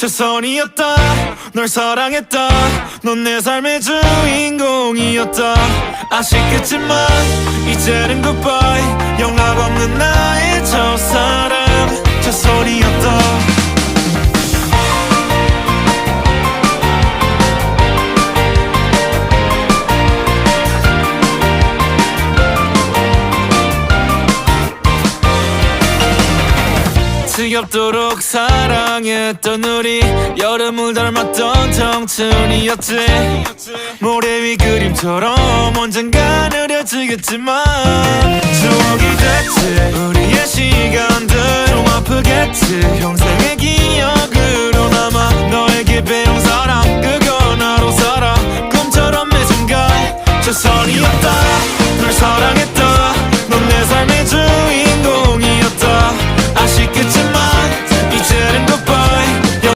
최선이었다. 널 사랑했다. 넌 내 삶의 주인공이었다. 아쉽겠지만 이제는 goodbye. 영락 없는 나 지겹도록 사랑했던 우리 여름을 닮았던 청춘이었지. 모래 위 그림처럼 언젠가 느려지겠지만 추억이 됐지. 우리의 시간들로 아프겠지. 평생의 기억으로 남아 너에게 배운 사람 그건 나로 살아 꿈처럼 매 순간 최선이었다. 널 사랑해.